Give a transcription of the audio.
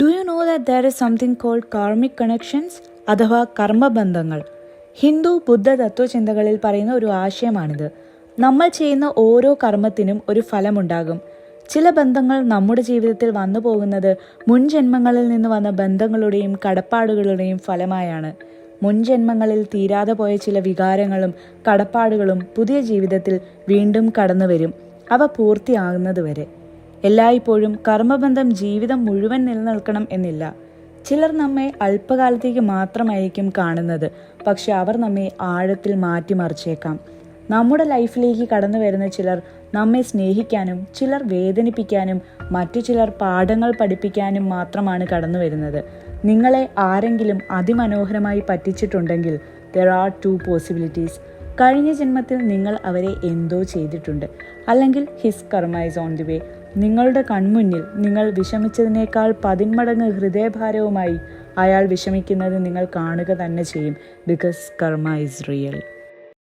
Do you know that there is something called karmic connections അഥവാ കർമ്മബന്ധങ്ങൾ? ഹിന്ദു ബുദ്ധ തത്വചിന്തകളിൽ പറയുന്ന ഒരു ആശയമാണിത്. നമ്മൾ ചെയ്യുന്ന ഓരോ കർമ്മത്തിനും ഒരു ഫലമുണ്ടാകും. ചില ബന്ധങ്ങൾ നമ്മുടെ ജീവിതത്തിൽ വന്നു പോകുന്നത് മുൻ ജന്മങ്ങളിൽ നിന്ന് വന്ന ബന്ധങ്ങളുടെയും കടപ്പാടുകളുടെയും ഫലമായാണ്. മുൻ ജന്മങ്ങളിൽ തീരാതെ പോയ ചില വികാരങ്ങളും കടപ്പാടുകളും പുതിയ ജീവിതത്തിൽ വീണ്ടും കടന്നു വരും അവ പൂർത്തിയാകുന്നതുവരെ എല്ലായ്പ്പോഴും കർമ്മബന്ധം ജീവിതം മുഴുവൻ നിലനിൽക്കണം എന്നില്ല. ചിലർ നമ്മെ അല്പകാലത്തേക്ക് മാത്രമായിരിക്കും കാണുന്നത്. പക്ഷെ അവർ നമ്മെ ആഴത്തിൽ മാറ്റിമറിച്ചേക്കാം. നമ്മുടെ ലൈഫിലേക്ക് കടന്നു വരുന്ന ചിലർ നമ്മെ സ്നേഹിക്കാനും ചിലർ വേദനിപ്പിക്കാനും മറ്റു ചിലർ പാഠങ്ങൾ പഠിപ്പിക്കാനും മാത്രമാണ് കടന്നു വരുന്നത്. നിങ്ങളെ ആരെങ്കിലും അതിമനോഹരമായി പറ്റിച്ചിട്ടുണ്ടെങ്കിൽ ദർ ആർ ടു പോസിബിലിറ്റീസ് കഴിഞ്ഞ ജന്മത്തിൽ നിങ്ങൾ അവരെ എന്തോ ചെയ്തിട്ടുണ്ട്. അല്ലെങ്കിൽ ഹിസ് കർമ്മ ഇസ് ഓൺ ദി വേ നിങ്ങളുടെ കൺമുന്നിൽ നിങ്ങൾ വിഷമിച്ചതിനേക്കാൾ പതിന്മടങ്ങ് ഹൃദയഭാരവുമായി അയാൾ വിഷമിക്കുന്നത് നിങ്ങൾ കാണുക തന്നെ ചെയ്യും. ബിക്കോസ് കർമ്മ ഇസ് റിയൽ